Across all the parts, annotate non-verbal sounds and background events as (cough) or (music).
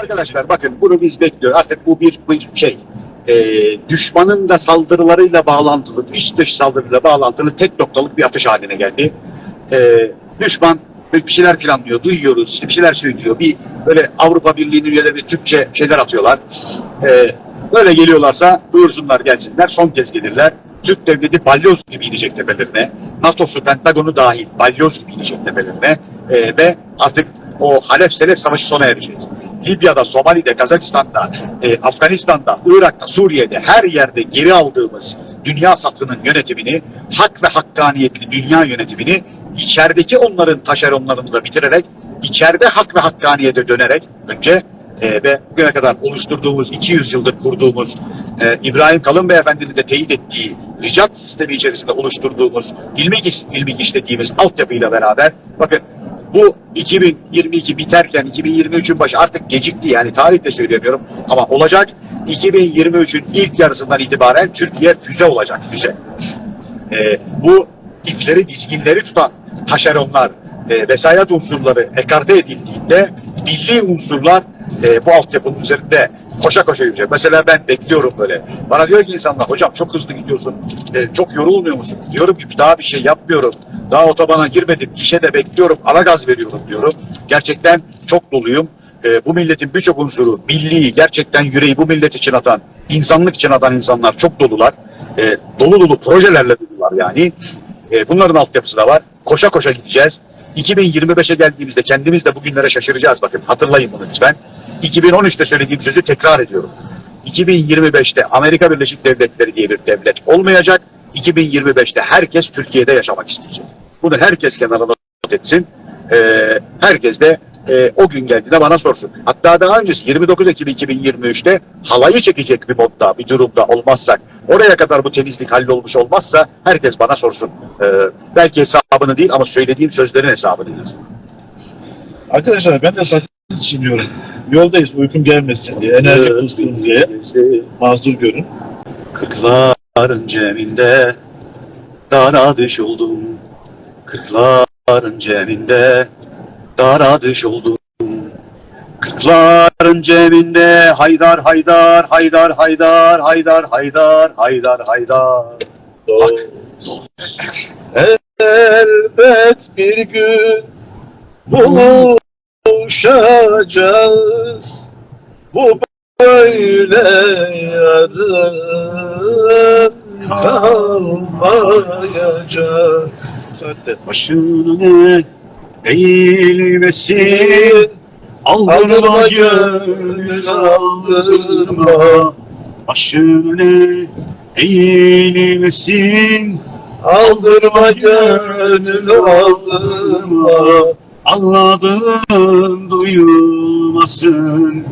Arkadaşlar bakın bunu biz bekliyoruz. Artık bu bir, bir şey. Ee, düşmanın da saldırılarıyla bağlantılı, iç dış saldırıyla bağlantılı tek noktalık bir atış haline geldi. Ee, düşman bir şeyler planlıyor, duyuyoruz, işte bir şeyler söylüyor. Bir böyle Avrupa Birliği'nin üyeleri Türkçe şeyler atıyorlar. Ee, böyle geliyorlarsa buyursunlar gelsinler, son kez gelirler. Türk devleti balyoz gibi inecek tepelerine. NATO'su, Pentagon'u dahil balyoz gibi inecek tepelerine. Ee, ve artık o Halef Selef savaşı sona erecek. Libya'da, Somali'de, Kazakistan'da, e, Afganistan'da, Irak'ta, Suriye'de her yerde geri aldığımız dünya satının yönetimini, hak ve hakkaniyetli dünya yönetimini içerideki onların taşeronlarını da bitirerek, içeride hak ve hakkaniyete dönerek önce e, ve bugüne kadar oluşturduğumuz, 200 yıldır kurduğumuz, e, İbrahim Kalın Beyefendi'nin de teyit ettiği ricat sistemi içerisinde oluşturduğumuz, ilmik, ilmik işlediğimiz altyapıyla beraber, bakın bu 2022 biterken 2023'ün başı artık gecikti yani tarihte söylemiyorum ama olacak 2023'ün ilk yarısından itibaren Türkiye füze olacak füze. Ee, bu ipleri dizginleri tutan taşeronlar e, vesayet unsurları ekarte edildiğinde milli unsurlar e, bu altyapının üzerinde koşa koşa yürüyecek. Mesela ben bekliyorum böyle. Bana diyor ki insanlar hocam çok hızlı gidiyorsun. e, çok yorulmuyor musun? Diyorum ki daha bir şey yapmıyorum. Daha otobana girmedim. Gişede bekliyorum. Ara gaz veriyorum diyorum. Gerçekten çok doluyum. E, bu milletin birçok unsuru, milli, gerçekten yüreği bu millet için atan, insanlık için atan insanlar çok dolular. E, dolu dolu projelerle dolular yani. E, bunların altyapısı da var. Koşa koşa gideceğiz. 2025'e geldiğimizde kendimiz de bugünlere şaşıracağız. Bakın hatırlayın bunu lütfen. 2013'te söylediğim sözü tekrar ediyorum. 2025'te Amerika Birleşik Devletleri diye bir devlet olmayacak. 2025'te herkes Türkiye'de yaşamak isteyecek. Bunu herkes kenara not etsin. Ee, herkes de e, o gün geldiğinde bana sorsun. Hatta daha öncesi 29 Ekim 2023'te halayı çekecek bir modda, bir durumda olmazsak, oraya kadar bu temizlik hallolmuş olmazsa herkes bana sorsun. Ee, belki hesabını değil ama söylediğim sözlerin hesabını yazın. Arkadaşlar ben de sakız düşünüyorum. Yoldayız uykum gelmesin diye, enerji bulsun diye mazur görün. Kırkların ceminde dara düş oldum. Kırkların ceminde dara düş oldum. Kırkların ceminde haydar haydar haydar haydar haydar haydar haydar haydar. Bak. Elbet bir gün buluşacağız. Bu böyle yarın kalmayacak. Başını eğilmesin Aldırma gönül aldırma. Başını eğilmesin Aldırma gönül aldırma. Anladığın duyulmasın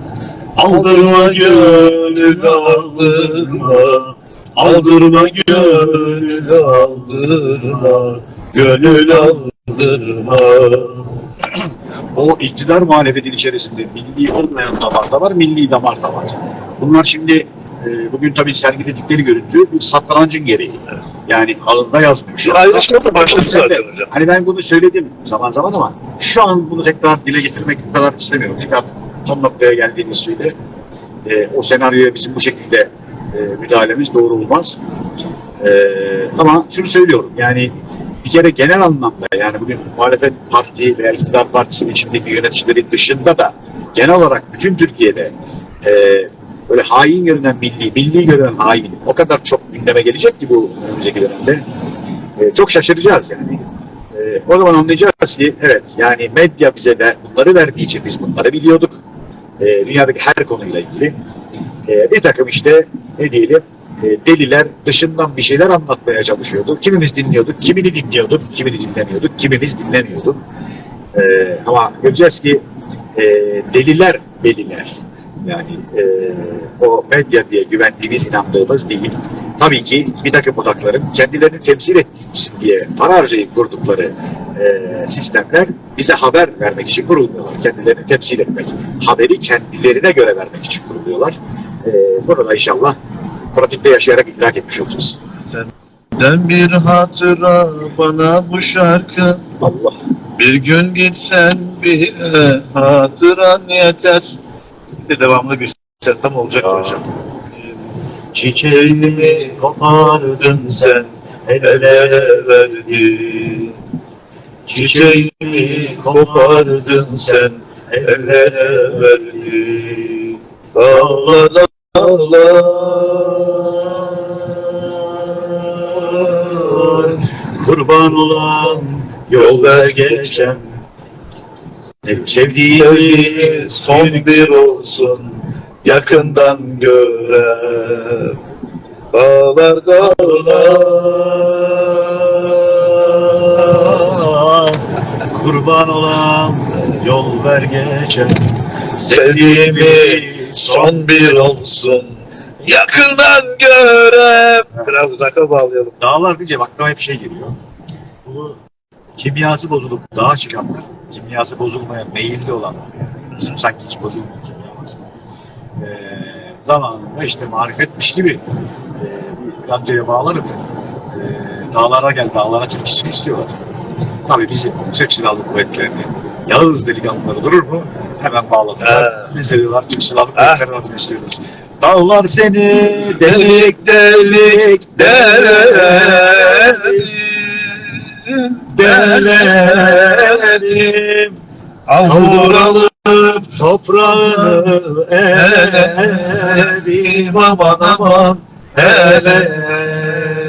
Aldırma gönül aldırma Aldırma gönül aldırma Gönül aldırma O iktidar muhalefetin içerisinde milli olmayan damar da var, milli damar da var. Bunlar şimdi e, bugün tabii sergiledikleri görüntü bir satrancın gereği. Yani alında şu anda. Ayrışma da başladı zaten hocam. Hani ben bunu söyledim zaman zaman ama şu an bunu tekrar dile getirmek bu kadar istemiyorum. Çünkü artık son noktaya geldiğimiz sürede e, o senaryoya bizim bu şekilde e, müdahalemiz doğru olmaz. E, ama şunu söylüyorum yani bir kere genel anlamda yani bugün muhalefet parti veya iktidar partisinin içindeki yöneticilerin dışında da genel olarak bütün Türkiye'de e, böyle hain görünen milli, milli görünen hain o kadar çok gündeme gelecek ki bu önümüzdeki dönemde. E, çok şaşıracağız yani. E, o zaman anlayacağız ki evet yani medya bize de bunları verdiği için biz bunları biliyorduk. E, dünyadaki her konuyla ilgili. E, bir takım işte ne diyelim e, deliler dışından bir şeyler anlatmaya çalışıyordu. Kimimiz dinliyorduk, kimini dinliyorduk, kimini dinlemiyorduk, kimimiz dinlemiyorduk. E, ama göreceğiz ki e, deliler deliler. Yani e, o medya diye güvendiğimiz, inandığımız değil. Tabii ki bir takım odakların kendilerini temsil ettiğimiz diye para harcayıp kurdukları e, sistemler bize haber vermek için kurulmuyorlar. Kendilerini temsil etmek, haberi kendilerine göre vermek için kuruluyorlar. E, bunu da inşallah pratikte yaşayarak idrak etmiş olacağız. Senden bir hatıra bana bu şarkı Allah. Bir gün gitsen bile hatıran yeter kesinlikle devamlı bir sertam olacak hocam. Çiçeğimi kopardın sen Ellere verdin. Çiçeğimi kopardın sen ellere verdin. Dağlara dağlar kurban olan yolda geçen Sevdiği son bir olsun yakından gören Dağlar dağlar kurban olan yol ver geçen Sevdiğimi son bir olsun yakından gören Biraz raka bağlayalım. Dağlar deyince aklıma hep şey geliyor. Bu kimyası bozulup dağa çıkanlar, kimyası bozulmaya meyilli olanlar yani. Bizim sanki hiç bozulmuyor kimyası. Ee, zamanında işte marifetmiş gibi e, bir bağlanıp e, dağlara gel, dağlara türküsünü istiyorlar. Tabii bizim Türk Silahlı Kuvvetleri'nin Yağız delikanlıları durur mu? Hemen bağladılar. Biz de diyorlar Türk Silahlı. Kuvvetleri'nin adını istiyoruz. Dağlar seni Delik delik delerim, delerim Avur alıp toprağını erim aman aman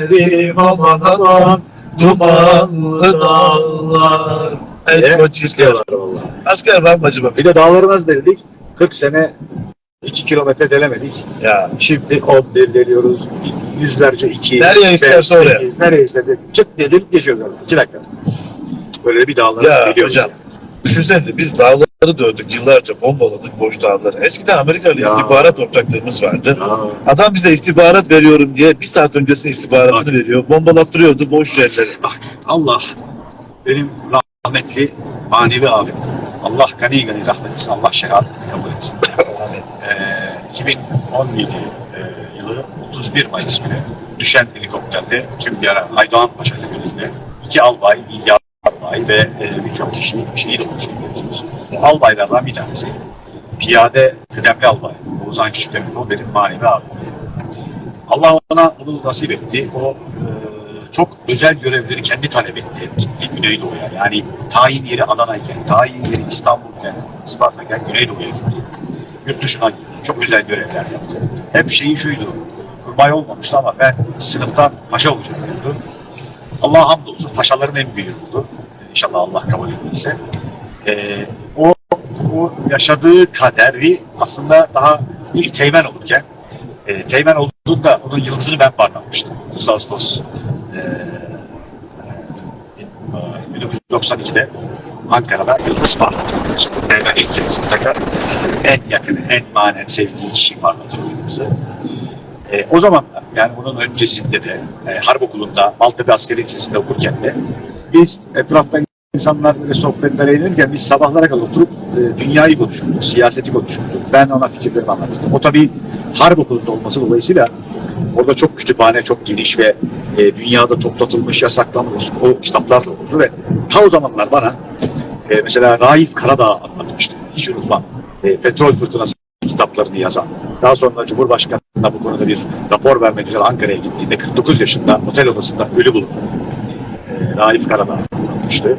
erim aman aman dumanlı dağlar El koç istiyorlar. vallahi. Asker var mı acaba? Bir de dağları nasıl deledik? 40 sene 2 kilometre delemedik. Ya Şimdi 11 deliyoruz. Yüzlerce 2. Nereye isterse oraya. Nereye isterse. Çık dedim geçiyoruz. 2 dakika. Böyle bir dağları Ya deliyoruz. hocam. düşünsenize biz dağları dövdük yıllarca bombaladık boş dağları. Eskiden Amerikalı Ya. istihbarat ortaklarımız vardı. Ya. Adam bize istihbarat veriyorum diye bir saat öncesi istihbaratını veriyor. Bombalattırıyordu boş yerleri. Bak Allah benim rahmetli manevi abim. Allah gani gani rahmet etsin. Allah şehadet kabul etsin. (laughs) Ee, 2017 e, yılı 31 Mayıs günü düşen helikopterde tüm bir ara Aydoğan Paşa ile birlikte iki albay, bir yarbay ve e, birçok kişi şehit olmuş biliyorsunuz. Albaylardan bir tanesi piyade kıdemli albay Oğuzhan Küçükdemir o benim manevi abim. Allah ona bunu nasip etti. O e, çok özel görevleri kendi talep etti. Gitti Güneydoğu'ya. Yani tayin yeri Adana'yken, tayin yeri İstanbul'ken, Isparta'ken Güneydoğu'ya gitti. Yurt dışına. Çok özel görevler yaptı. Hep şeyi şuydu. Kurbay olmamıştı ama ben sınıftan paşa olacağım diyordu. Allah hamdolsun paşaların en büyüğü oldu. İnşallah Allah kabul ettiyse. E, o, o yaşadığı kaderi aslında daha ilk teğmen olurken e, teğmen olduğunda onun yıldızını ben parlatmıştım. 9 Ağustos e, 1992'de Ankara'da yıldız parlatıyor. İşte teğmen ilk yıldızını takar. En yakın, en manen sevdiği kişi parlatıyor. E, o zamanlar yani bunun öncesinde de e, harp okulunda Maltepe Askeri Lisesi'nde okurken de biz etrafta insanlar böyle sohbetler eğlenirken biz sabahlara kadar oturup e, dünyayı konuşurduk, siyaseti konuşurduk. Ben ona fikirlerimi anlatırdım. O tabii harp okulunda olması dolayısıyla orada çok kütüphane, çok geniş ve e, dünyada toplatılmış, yasaklanmış o kitaplar da olurdu ve ta o zamanlar bana e, mesela Raif Karadağ anlatmıştı. Hiç unutmam. E, Petrol Fırtınası kitaplarını yazan. Daha sonra Cumhurbaşkanı'na bu konuda bir rapor vermek üzere Ankara'ya gittiğinde 49 yaşında otel odasında ölü bulundu. E, Raif Karadağ anlatmıştı.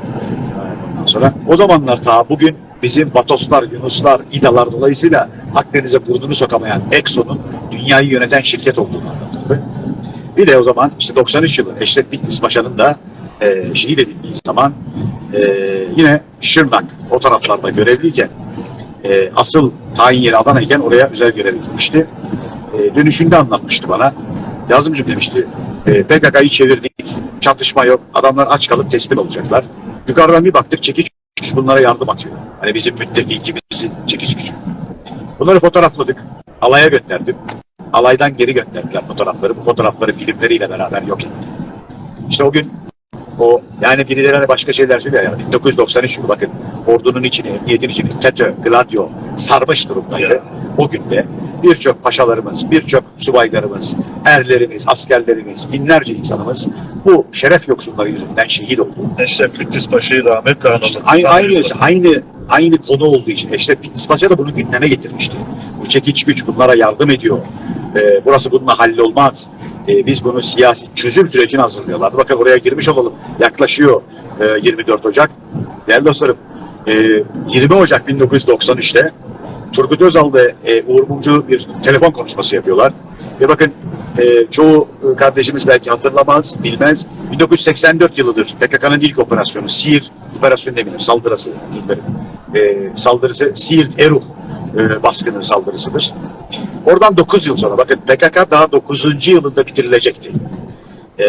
Ondan sonra o zamanlar ta bugün bizim Vatoslar, Yunuslar, İDA'lar dolayısıyla Akdeniz'e burnunu sokamayan Exxon'un dünyayı yöneten şirket olduğunu anlatırdı. Bir de o zaman işte 93 yılı Eşref Bitlis Paşa'nın da e, şehit edildiği zaman e, yine Şırnak o taraflarda görevliyken e, asıl tayin yeri Adana'yken oraya özel görev gitmişti. E, dönüşünde anlatmıştı bana. Yazımcım demişti, e, PKK'yı çevirdik, çatışma yok, adamlar aç kalıp teslim olacaklar. Yukarıdan bir baktık çekiç güç bunlara yardım atıyor. Hani bizim müttefikimizin çekiç gücü. Bunları fotoğrafladık, alaya gönderdim. Alaydan geri gönderdiler fotoğrafları. Bu fotoğrafları filmleriyle beraber yok etti. İşte o gün o yani birileri hani başka şeyler söylüyor ya 1993 yılı bakın ordunun içini, emniyetin içini FETÖ, Gladio sarmış durumdaydı. O günde birçok paşalarımız, birçok subaylarımız, erlerimiz, askerlerimiz, binlerce insanımız bu şeref yoksunları yüzünden şehit oldu. Eşref Bitlis Paşa'yı rahmetle analım. İşte aynı, aynı, aynı, aynı konu olduğu için Eşref Bitlis Paşa da bunu gündeme getirmişti. Bu çekiç güç bunlara yardım ediyor. Ee, burası bununla hallolmaz. Ee, biz bunu siyasi çözüm sürecine hazırlıyorlardı. Bakın oraya girmiş olalım. Yaklaşıyor e, 24 Ocak. Değerli dostlarım, e, 20 Ocak 1993'te Turgut Özal ve e, Uğur Mumcu bir telefon konuşması yapıyorlar. Ve bakın e, çoğu e, kardeşimiz belki hatırlamaz, bilmez. 1984 yılıdır PKK'nın ilk operasyonu, Siirt operasyonu ne saldırısı, özür dilerim. E, saldırısı Siirt Erul e, baskını saldırısıdır. Oradan 9 yıl sonra, bakın PKK daha 9. yılında bitirilecekti. E,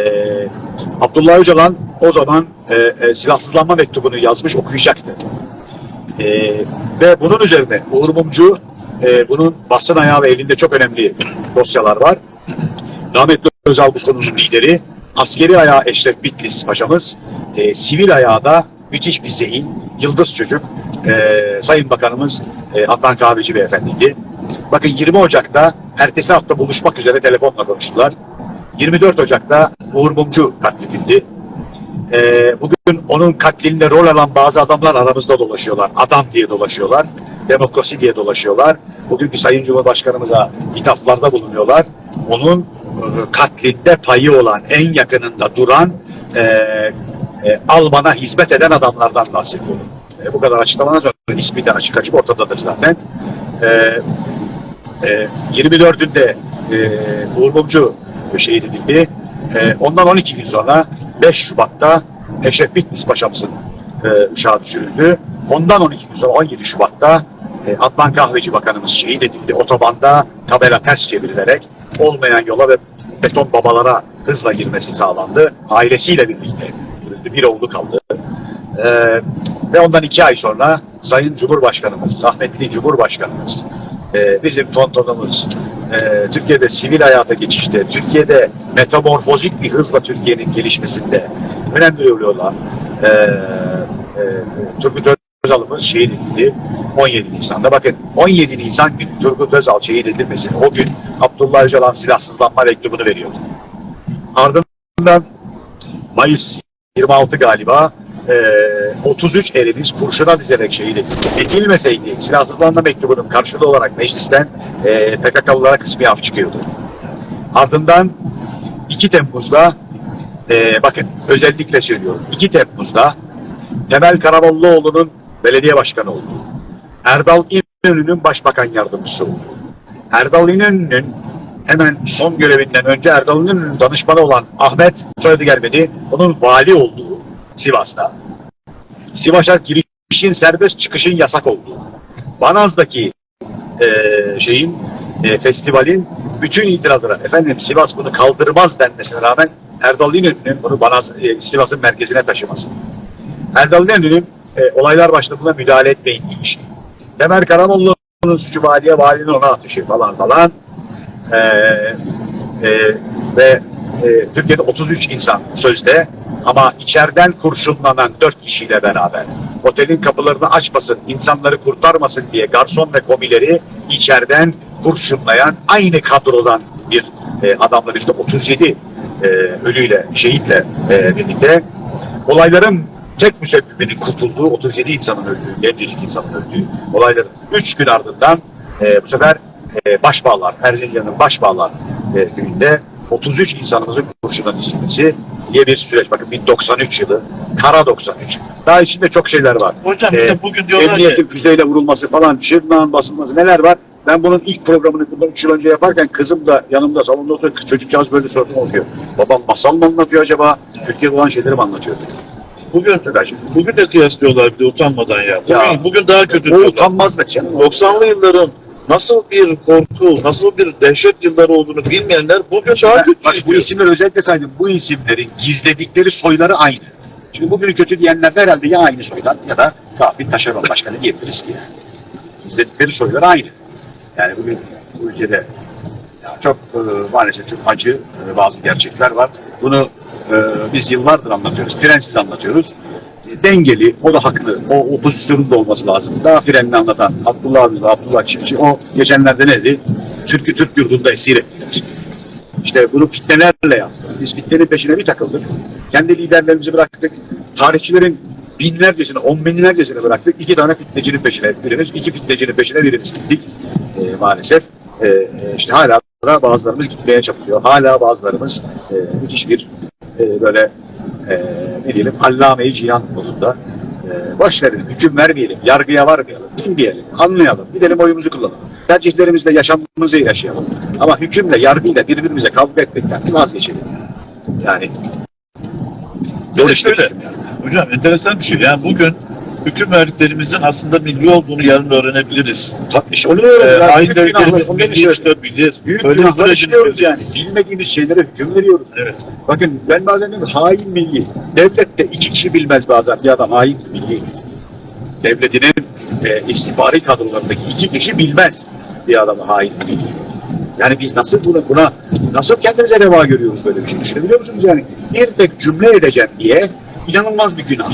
Abdullah Öcalan o zaman e, e, silahsızlanma mektubunu yazmış, okuyacaktı. E, ve bunun üzerine Uğur Mumcu e, bunun basın ayağı ve elinde çok önemli dosyalar var. Rahmetli Özal bu konunun lideri. Askeri ayağı Eşref Bitlis paşamız. E, sivil ayağı da müthiş bir zihin. Yıldız çocuk. E, Sayın Bakanımız e, Adnan Kahveci Beyefendiydi. Bakın 20 Ocak'ta ertesi hafta buluşmak üzere telefonla konuştular. 24 Ocak'ta Uğur Mumcu katledildi. Ee, bugün onun katlinde rol alan bazı adamlar aramızda dolaşıyorlar. Adam diye dolaşıyorlar. Demokrasi diye dolaşıyorlar. Bugünkü Sayın Cumhurbaşkanımıza ithaflarda bulunuyorlar. Onun e, katlinde payı olan, en yakınında duran, e, e, Alman'a hizmet eden adamlardan bahsediyorum. E, bu kadar açıklamadan sonra ismi de açık açık ortadadır zaten. E, e, 24'ünde e, Uğur Mumcu şehit edildi. E, ondan 12 gün sonra 5 Şubat'ta Eşref Bitlis Paşa'mızın e, uçağı düşürüldü. Ondan 12 gün sonra 17 Şubat'ta e, Adnan Kahveci Bakanımız şehit edildi. Otobanda tabela ters çevrilerek olmayan yola ve beton babalara hızla girmesi sağlandı. Ailesiyle birlikte. Bir oğlu kaldı. E, ve ondan iki ay sonra Sayın Cumhurbaşkanımız, rahmetli Cumhurbaşkanımız, e, bizim tontonumuz, e, Türkiye'de sivil hayata geçişte, Türkiye'de metamorfozik bir hızla Türkiye'nin gelişmesinde önemli rol olan e, e, Turgut Özal'ımız şehit edildi 17 Nisan'da. Bakın 17 Nisan gün Turgut Özal şehit edilmesi o gün Abdullah Öcalan silahsızlanma mektubunu veriyordu. Ardından Mayıs 26 galiba 33 erimiz kurşuna dizerek şehit edildi. Edilmeseydi silahsızlanma mektubunun karşılığı olarak meclisten e, PKK'lılara kısmi af çıkıyordu. Ardından 2 Temmuz'da e, bakın özellikle söylüyorum 2 Temmuz'da Temel Karamollaoğlu'nun belediye başkanı oldu. Erdal İnönü'nün başbakan yardımcısı oldu. Erdal İnönü'nün hemen son görevinden önce Erdal İnönü'nün danışmanı olan Ahmet soyadı gelmedi. Onun vali olduğu Sivas'ta. Sivas'a girişin serbest çıkışın yasak olduğu. Banaz'daki e, şeyin e, festivalin bütün itirazlara efendim Sivas bunu kaldırmaz denmesine rağmen Erdal İnönü'nün bunu Banaz e, Sivas'ın merkezine taşıması. Erdal İnönü'nün e, olaylar başladığında müdahale etmeyin deyişi. Temel Karamollaoğlu'nun suçu valiye, valinin ona atışı falan falan. E, e, ve e, Türkiye'de 33 insan sözde ama içeriden kurşunlanan 4 kişiyle beraber. Otelin kapılarını açmasın, insanları kurtarmasın diye garson ve komileri içeriden kurşunlayan aynı kadrodan bir e, adamla birlikte 37 e, ölüyle, şehitle e, birlikte. Olayların tek müsebbibinin kurtulduğu 37 insanın öldüğü, gencecik insanın öldüğü olayların 3 gün ardından e, bu sefer e, Başbağlar, Erzincan'ın Başbağlar e, köyünde 33 insanımızın kurşuna dizilmesi diye bir süreç. Bakın 1093 yılı, Kara 93. Daha içinde çok şeyler var. Hocam Ee, de bugün diyorlar Emniyetin ki füzeyle vurulması falan, şırnağın basılması neler var? Ben bunun ilk programını bundan 3 yıl önce yaparken kızım da yanımda salonda oturuyor. Çocukcağız böyle sorun oluyor. Babam masal mı anlatıyor acaba? Türkiye'de olan şeyleri mi anlatıyor? bugün bugün de kıyaslıyorlar bir de utanmadan ya. Bugün, Ya. bugün daha kötü O diyorlar. utanmaz da canım. 90'lı yılların nasıl bir korku, nasıl bir dehşet yılları olduğunu bilmeyenler bugün daha kötü bak bu isimleri özellikle saydım. Bu isimlerin gizledikleri soyları aynı. Şimdi bugünü kötü diyenler de herhalde ya aynı soydan ya da kafir taşeron başkanı diyebiliriz ki. Yani. Gizledikleri soyları aynı. Yani bugün bu ülkede çok e, maalesef çok acı e, bazı gerçekler var. Bunu e, biz yıllardır anlatıyoruz. Frensiz anlatıyoruz. Dengeli, o da haklı. O, o pozisyonun da olması lazım. Daha frenli anlatan Abdullah Abdullah, Abdullah Çiftçi o geçenlerde ne dedi? Türk'ü Türk yurdunda esir ettiler. İşte bunu fitnelerle yaptı. Biz fitnenin peşine bir takıldık. Kendi liderlerimizi bıraktık. Tarihçilerin binlercesini, on binlercesini bıraktık. İki tane fitnecinin peşine birimiz, iki fitnecinin peşine birimiz gittik. E, maalesef e, işte hala bazılarımız gitmeye çalışıyor. Hala bazılarımız e, müthiş bir e, böyle e, ne diyelim allame-i cihan modunda e, boş verelim, hüküm vermeyelim, yargıya varmayalım, bilmeyelim, anlayalım, gidelim oyumuzu kullanalım. Tercihlerimizle yaşamımızı yaşayalım. Ama hükümle, yargıyla birbirimize kavga etmekten vazgeçelim. Yani işte şöyle, yani. hocam enteresan bir şey. Yani bugün hüküm verdiklerimizin aslında milli olduğunu yarın öğrenebiliriz. İşte onu diyorum Ee, ya, aynı büyük günahlar, devletlerimiz onu milli diyorum. çıkabilir. Büyük Böyle bir günahlar sürecin işliyoruz yani. içerisindeyiz. Bilmediğimiz şeylere hüküm veriyoruz. Evet. Bakın ben bazen diyorum hain milli. Devlet de iki kişi bilmez bazen bir adam hain milli. Devletinin e, istihbari kadrolarındaki iki kişi bilmez bir adamı hain milli. Yani biz nasıl buna, buna nasıl kendimize reva görüyoruz böyle bir şey düşünebiliyor musunuz yani? Bir tek cümle edeceğim diye inanılmaz bir günah.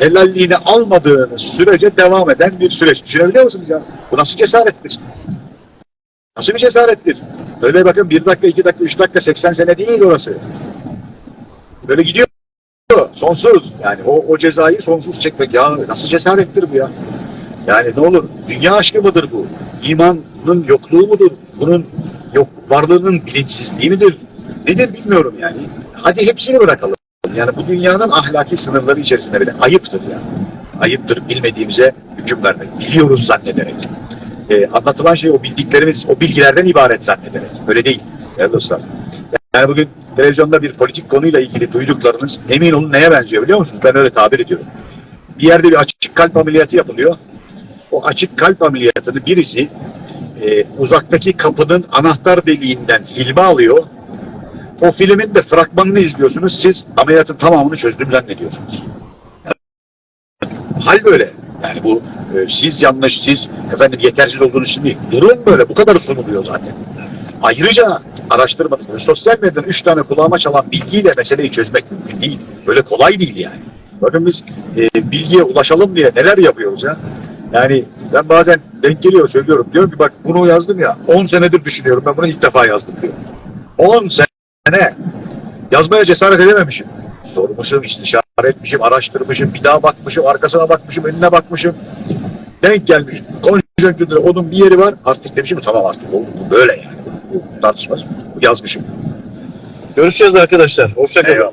Helalliğini almadığınız sürece devam eden bir süreç. Düşünebiliyor musunuz ya? Bu nasıl cesarettir? Nasıl bir cesarettir? Öyle bakın bir dakika, iki dakika, üç dakika, 80 sene değil orası. Böyle gidiyor. Sonsuz. Yani o, o cezayı sonsuz çekmek. Ya nasıl cesarettir bu ya? Yani ne olur? Dünya aşkı mıdır bu? İmanın yokluğu mudur? Bunun yok varlığının bilinçsizliği midir? Nedir bilmiyorum yani. Hadi hepsini bırakalım. Yani bu dünyanın ahlaki sınırları içerisinde bile ayıptır yani. Ayıptır bilmediğimize hüküm vermek. Biliyoruz zannederek. Ee, anlatılan şey o bildiklerimiz, o bilgilerden ibaret zannederek. Öyle değil. Değerli dostlar. Yani bugün televizyonda bir politik konuyla ilgili duyduklarınız emin olun neye benziyor biliyor musunuz? Ben öyle tabir ediyorum. Bir yerde bir açık kalp ameliyatı yapılıyor. O açık kalp ameliyatını birisi e, uzaktaki kapının anahtar deliğinden filme alıyor. O filmin de fragmanını izliyorsunuz. Siz ameliyatın tamamını çözdüm zannediyorsunuz. Hal böyle. Yani bu e, siz yanlış, siz efendim yetersiz olduğunuz için değil. Durum böyle. Bu kadar sunuluyor zaten. Ayrıca araştırmadım. Sosyal medyadan üç tane kulağıma çalan bilgiyle meseleyi çözmek mümkün değil. Böyle kolay değil yani. Bakın biz e, bilgiye ulaşalım diye neler yapıyoruz ya. Yani ben bazen denk geliyor söylüyorum. Diyorum ki bak bunu yazdım ya 10 senedir düşünüyorum. Ben bunu ilk defa yazdım diyor. 10 sene yazmaya cesaret edememişim. Sormuşum, istişare etmişim, araştırmışım, bir daha bakmışım, arkasına bakmışım, önüne bakmışım. Denk gelmiş. Konjonktürde onun bir yeri var. Artık demişim tamam artık oldu. Bu böyle yani. Bu tartışmaz. Yazmışım. Görüşeceğiz arkadaşlar. Hoşçakalın.